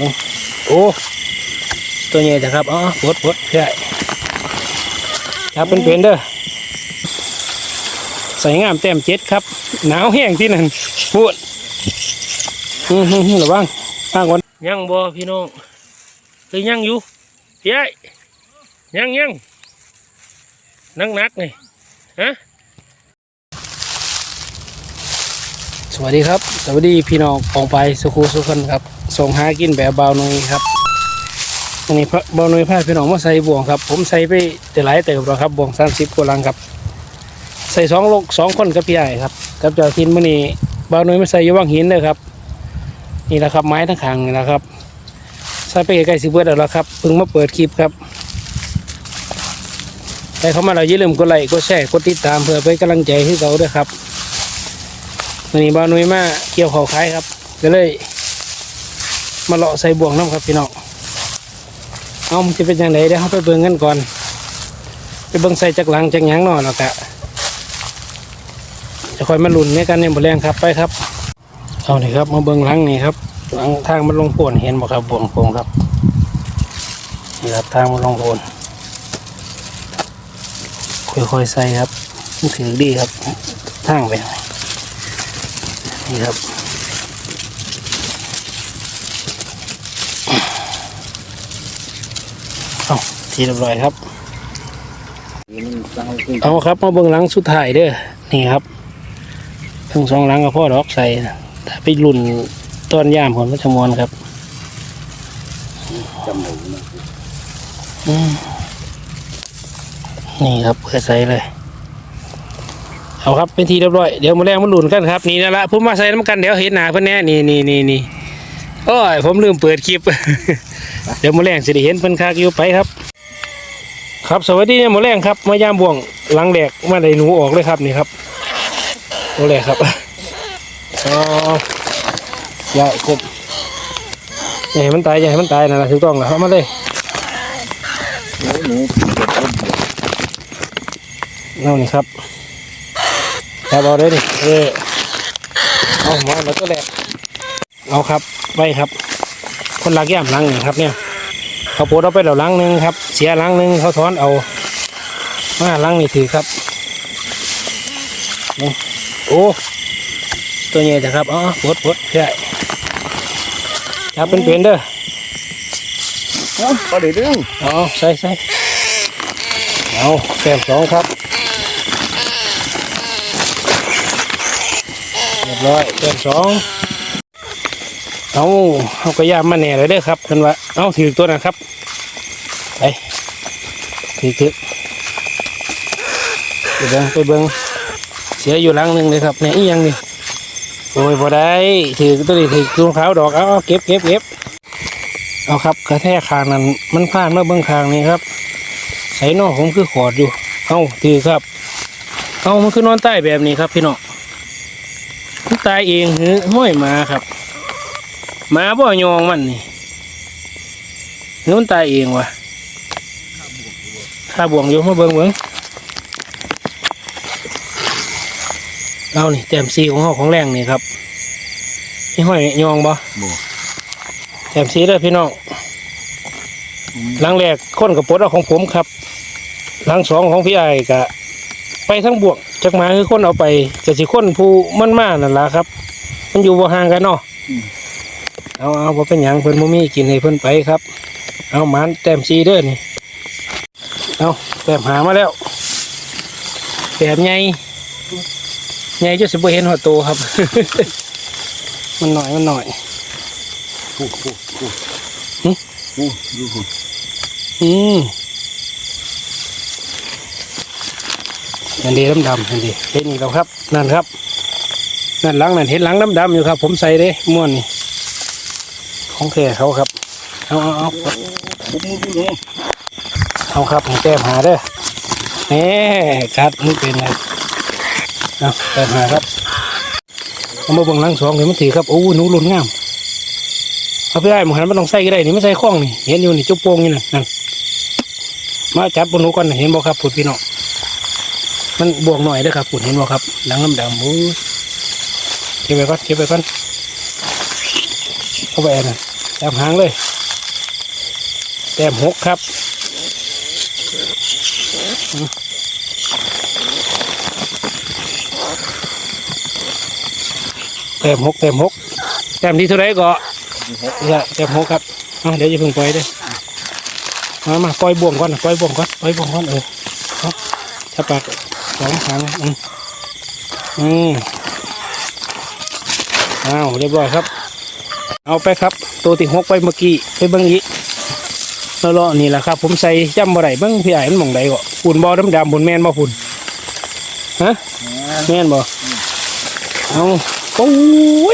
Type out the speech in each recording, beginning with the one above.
นี่โอ้ตัวใหญ่จังครับอ๋อปวดปวดใช่จับเป็นเป็นเด้อใส่งามแต้มเจ็ดครับ หนาวแห้งที่นั่นพูดอืมๆๆระวังข้างวันยังบ่พี่น้องหรือยังอยู่พี่ไอ้ยังยังนักนักนี่ฮะสวัสดีครับ สวัสดีพี่น้องของไปสุขุสุขคนครับ ส่งหากินแบบเบาหน่อยครับวันนี้พระเบาหน่อยพาพี่น้องมาใส่บ่วงครับ ผมใส่ไปแต่หลายเติบแล้วครับบ่วงสามสิบกว่าลังครับ ใส่สองลกสองคนกับพี่ใหญ่ครับกับเจ้าทินมื่อนี้เบาหน่อยมาใส่ยว่างหินเลยครับ นี่แหละครับไม้ทั้งขางนี่แหละครับใส่ไปใกล้สิบเบิดแล้วครับเพิ่งมาเปิดคลิปครับใครเข้ามาเราอย่าลืมกดไลค์กดแชร์กดติดตามเพื่อเป็นกำลังใจให้เราด้วยครับวันนี้บ้านนุ้ยมาเกี่ยวเขาขายครับ ก็เลย มาเลาะใส่บ่วงน้ำครับพี่น้องเอามันจะเป็นยังไงเดี๋ยวเราไปเบิ่งกันก่อน ไปเบิ่งใส่จากหลังจากหยังหน่อยแล้วกะจะคอยมาลุ่นในกันเนี่ยหมดแรงครับไปครับเอานี่ครับ มาเบิ่งหลังนี่ครับหลังทางมันลงโพนเห็นบ่ครับบ่วงโพงครับนี่ครับทางมันลงโพนค่อยๆใส่ครับถือดีครับทางไปนี่ครับ เอาทีเรียบร้อยครับ เอาครับมาเบิ่งหลังสุดท้ายเด้อนี่ครับทั้งสองหลังกับพ่อดอกใส่นะถ้าไปรุ่นต้นยามผลก็จะมวนครับอืมนี่ครับเพื่อใส่เลย เอาครับเป็นทีเรียบร้อยเดี๋ยวมาแรงมาหลุนกันครับนี่นั่นละผมมาใส่น้ำกันเดี๋ยวเห็นหนาเพื่อนแน่นี่นี่นี่นี่ โอ้ยผมลืมเปิดคลิป เดี๋ยวมาแรงสิได้เห็นเพิ่นคักอยู่ไปครับ ครับสวัสดีเนี่ยมาแรงครับมายามบ่วงหลังแดกมาได้หนูออกเลยครับนี่ครับโอ้แหลกครับอ๋อยายกบอย่าให้มันตายอย่าให้มันตายนะถูกต้องแล้วเอมาเลยเอานี่ครับครับเอาได้ดิเออเอามาแล้วก็แหละ เอาครับไว้ครับ คนลักย่ามหลังนี่ครับเนี่ยเขาโพดเอาไปแล้วหลังหนึ่งครับ เสียหลังหนึ่งเขาถอนเอามาหลังนี่ถือครับนี่โอ้ตัวใหญ่จังครับอ๋อปวดปวดใช่จับเป็นเป็นๆเด้อก็ได้เรื่องเอาใส่ใส่เอาแซมสองครับเรียบร้อยเต็มสอง เอาเอากระยามาแหน่เลยเด้อครับเพิ่นว่าเอาถือตัวนะครับไปถือถือไปเบิ้งไปเบิ้งเสียอยู่ลังหนึ่งเลยครับเนี่ยอียังนี่โอ้ยพอได้ถือตัวนี้ถือตัวขาวดอกเอาเก็บเก็บเก็บเอาครับกระแทกคางนั้นมันพลาดมาเบิ้งคางนี่ครับใส่นอกผมคือขอดอยู่เอาถือครับเอามันคือนอนใต้แบบนี้ครับพี่น้องตายเองหรือห้อยมาครับ มาบ่ยองมันนี่หรือมันตายเองวะข้าบ่วงอยู่มาเบิ่งเบิ่งเอานี่แต้มสีของเขาของแรงนี่ครับนี่ห้อยยองบ่บ่แต้มสีเด้อพี่น้องหลังแรกค้นกับปลดเอาของผมครับ หลังสองของพี่ไอ้กะ ไปทั้งบวกจากหมาคือคนเอาไปจะสิคนผู้มันมานั่นล่ะครับ มันอยู่บ่ห่างกันเนาะ เอาเอาบ่เป็นหยังเพิ่นบ่มีกินให้เพิ่นไปครับ เอาหมานแต้มซีเด้อนี่เอาแต้มหามาแล้วแบบใหญ่ใหญ่จนสิบ่เห็นหัวโตครับ มันหน่อยมันหน่อยโอ้โหโอ้หึโอ้ดูหุ่นอืมอันนี้ดำๆอันนี้เห็นอีกแล้วครับ นั่นครับ นั่นหลังนั่นเห็นหลังดำๆอยู่ครับ ผมใส่เด้ม่วนนี่ ของแค่เขาครับ เอาเอาเอาผมมือพี่น้องเอาครับแต้มหาเด้อแหน่กัดมันเป็นไงเอาแต้มหาครับเอามาบิ่งลังสองเดี๋ยมันถือครับโอ้หนูหลุนงามเอาไปได้หมหันมันต้องใส่ก็ได้นี่ไม่ใส่ข้องนี่เห็นอยู่นี่จุ๊บโป่งนี่นะนั่นมาจับบนหนูก่อนเห็นบ่ครับผุดพี่น้องมันบวกหน่อยเด้อครับผุดเห็นบ่ครับหลังดำๆโอ้เก็บไปก่อนเก็บไปก่อนเอาไปนะ แต้มหางเลย แต้มหกครับแต้มหกแต้มหกแต้มที่เท่าไรก็แต้มหกครับเอาเดี๋ยวจะพิ่งปล่อยด้อมามาปล่อยบ่วงก่อนปล่อยบ่วงก่อนปล่อยบ่วงก่อนเออเอาถ้าปากสองหางอืมอืมอ้าวเรียบร้อยครับ เอาไปครับ ตัวที่หกไปเมื่อกี้ไปเบิ้งอีกแล้วเลาะนี่แหละครับ ผมใส่จำบ่ได้เบิ้งพี่ใหญ่มันหมองใดก็ปุ่นบ่ดำดำๆบนแมนบ่ปุ่นฮะแม่นบ่เอาโอ้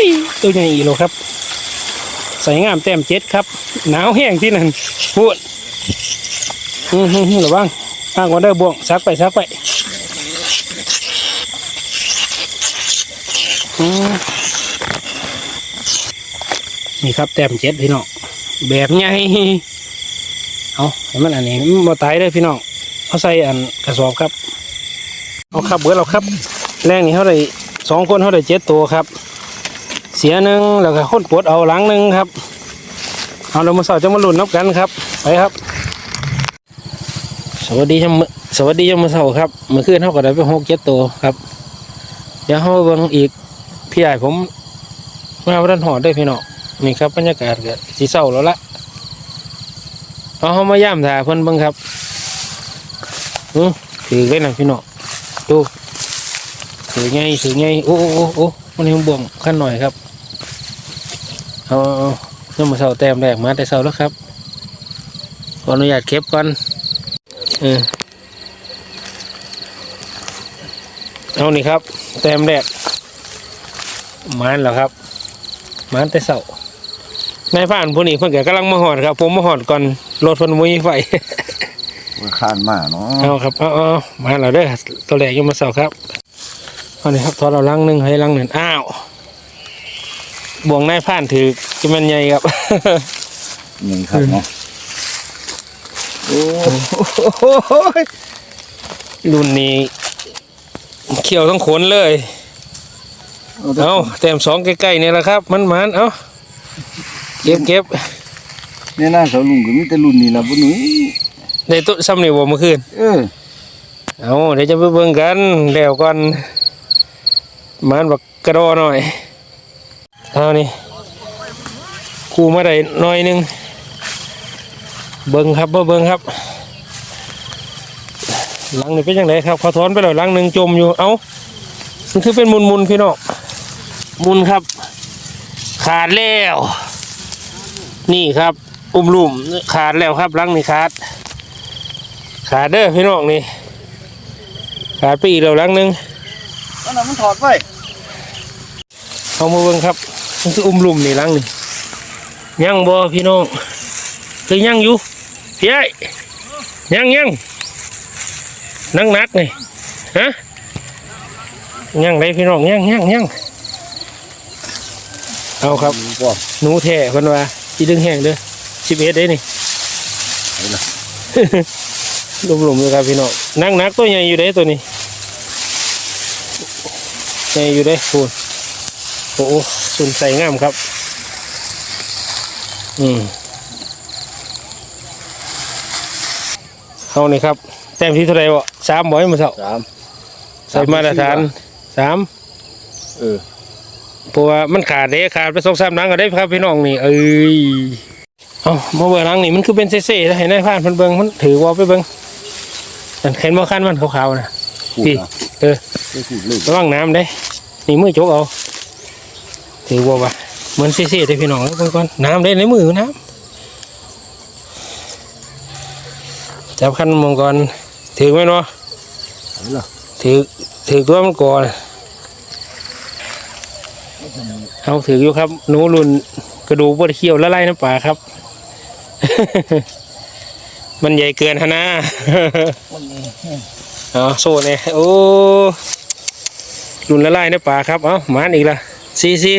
ยตัวใหญ่อีโลครับ ใส่งามแต้มเจ็ดครับ หนาวแห้งที่นั่นพูดอืมๆๆระวังอ้างก่อนเด้อบ่วงซักไปซักไปอืม นี่ครับแต้มเจ็ดพี่น้องแบบใหญ่เอาเห็นมันอันนี้มันบ่ตายเลยพี่น้องเอาใส่อันกระสอบครับเอาครับเบิดเราครับ แรงนี่เขาได้สองคนเขาได้เจ็ดตัวครับ เสียหนึ่งแล้วก็คนปวดเอาหลังหนึ่งครับ เอาเรามาสอบจะมาหลุนนับกันครับไปครับ สวัสดีจมสวัสดีจำมือเสาร์ครับเมื่อคืนเขาก็ได้ไปหกเจ็ดตัวครับ เดี๋ยวเขาเบิ่งอีกพี่ใหญ่ผมมาวันหอดได้พี่น้อง นี่ครับบรรยากาศก็สีเศร้าแล้วละเอาเขามาย่ามถ่าเพิ่นบิ่งครับอือถือไว้นะพี่น้องดูถือไงถือไงโอ้โอ้โอ้โอ้มันยังบวงขั้นหน่อยครับเอาเอาเอาเรื่อมาเศร้าแต้มแรกมาแต่เศร้าแล้วครับขออนุญาตเก็บก่อนเออเอานี่ครับ แต้มแรกมันแล้วครับมันแต่เสา ร์นายผ่านผู้นี้เพิ่นก็กำลังมาหอดครับ ผมมาหอดก่อนรถเพิ่นบ่มีไฟมันคานมาเนาะเอาครับเอาเอามาแล้วเด้อตัวแรกยังมาเสาร์ครับเอานี่ครับทอดเราลังหนึงให้ลังหนึ่งอ้าวบ่วงนายผ่านถือจะมันใหญ่ครับนี่ครับเนาะโอ้รุ่นนี้เขียวทั้งขนเลย เอาแต้มสองใกล้ๆนี่แหละครับ มันมันๆเอา เก็บเก็บเนี่ยหน้าเขาลุงก็มีแต่รุ่นนี้ล่ะบ่หนุ่ยได้ตุ้ซ้ำนี่บ่เมื่อคืนเออเอาเดี๋ยวจะไปเบิ่งกันแล้วก่อนมันบักกระโดอหน่อยเอานี่คูมาได้หน่อยหนึงเบิ่งครับเบิ่งเบิ่งครับหลังนี่เป็นยังไงครับเขาถอนไปแล้วหลังหนึ่งจมอยู่เอามันคือเป็นมุนมุนๆพี่น้องมุนครับ ขาดแล้ว นี่ครับ อุ้มลุ่มขาดแล้วครับหลังนี่ขาด ขาดเด้อพี่น้องนี่ ขาดไปอีกแล้วหลังหนึงอันนั้นมันถอดไว้เอามาเบิ่งครับมันคืออุ้มลุ่มนี่หลังนี่ยังบ่พี่น้องคือยังอยู่พี่ไอ้ยังยังนักนักๆนี่ฮะยังได้พี่น้องยังยังยังเอาครับบ่หนูแท้คนว่า จีดึงแห้งเด้อสิบเอ็ดได้นี่หลุมๆเลยครับพี่น้องนักนักๆตัวใหญ่อยู่เด้ตัวนี้ใหญ่อยู่เด้พูนโอ้โหสุนใส่งามครับ อืมเอานี่ครับแต้มที่เท่าไหร่วะสามบ่อยมาเสาสามใส่มาตรฐานสามเออ เพราะว่ามันขาดเด้ขาดไปสองสามนังก็ได้ครับพี่น้องนี่เอ้ยเอามาเบิ่งนังนี่มันคือเป็นเซ่ๆแล้วให้นายผ่านเพิ่นเบิ่งมันถือวอไปเบิ่งอันเห็นบ่คันมันขาวๆนะพี่เออระวังน้ำเด้นี่มือจกเอาถือวอว่ะเหมือนเซ่ๆเด้พี่น้องเบิ่งก่อนน้ำเด้ในมือน้ำจับคันมองก่อนถือไหมเนาะถือถือตัวมันก่อน เอาถืออยู่ครับหนูรุ่นกระดูกบดเขี้ยวละลายน้ำปลาครับ มันใหญ่เกินฮะนะเอาโซ่เนี่ยโอ้รุ่นละลายน้ำปลาครับเอาหมานอีกละซีซี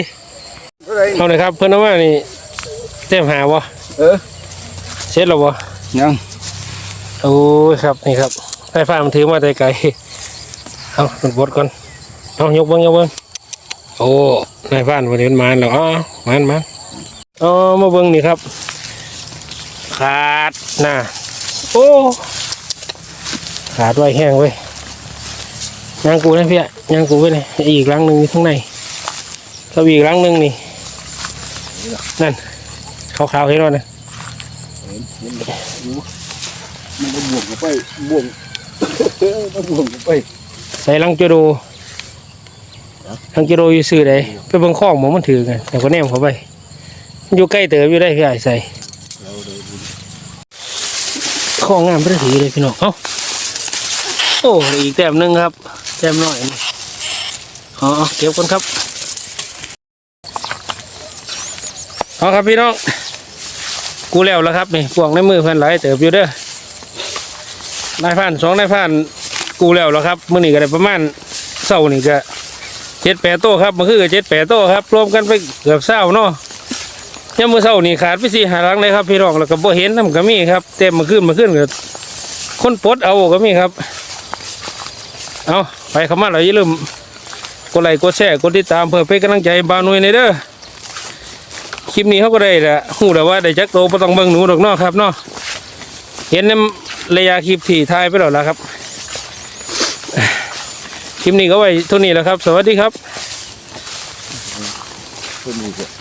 เท่าไหร่เอาเลยครับ เพื่อนเอาว่านี่เต็มหาวะเออเช็ดแล้ววะยังโอ้ยครับนี่ครับไฟฟ้ามันถือมาแต่ไกลเอามันบดก่อนเอายกเบิ้งยกเบิ้ง โอ้นายฟ้านวันนี้มันมาแล้วอ๋อมันมันอ๋อมาเบิ่งนี่ครับ ขาดน่ะโอ้ขาดไว้แห้งเว้ยยางกูนะพี่อะยางกูไว้เลยอีกหลังหนึ่งอยู่ข้างในก็อีกหลังหนึ่งนี่นั่นขาวๆเห็นแล้วนะเห็นเห็นอยู่มันก็บวกเข้าไปบวกมันบวกเข้าไปใส่หลังจิโร หลังจิโรอยู่ซื้อใดไปเบิ่งข้องหมองมันถือกันแต่ก็แนมเข้าไปมันอยู่ใกล้เติบอยู่ได้พี่ใหญ่ใส่ข้องงามไปได้ถือเลยพี่น้องเอ้าโอ้อีกแต้มหนึ่งครับแต้มน้อยนี่อ๋อเก็บกันครับเอาครับพี่น้องกูแล้วแล้วครับนี่พวงในมือเพื่อนหลายเติบอยู่เด้อนายพันสองนายพันกูแล้วแล้วครับมื่อนี้ก็ได้ประมาณเศร้านี่ก็ เจ็ดแปดโต๊ะครับมันคือเจ็ดแปดโต๊ะครับรวมกันไปเกือบเศร้าเนาะยังมือเศร้านี่ขาดไปสี่หาลังเลยครับพี่น้องแล้วก็บ่เห็นน้ำก็มีครับเต็มมาขึ้นมาขึ้นก็คนปดเอาก็มีครับ เอาไปข้ามาเราอย่าลืมกดไลค์กดแชร์กดติดตามเพื่อเป็นกำลังใจบานุ่ยในเด้อคลิปนี้เขาก็ได้แหละหูแต่ว่าได้จักโตบ่ต้องเบิ่งหนูดอกนาะครับเนาะเห็นในระยะคลิปที่ถ่ายไปหรอแล้วครับ คลิปนี้ก็ไว้เท่านี้แหล้วครับ สวัสดีครับเพิ่นนี่ก็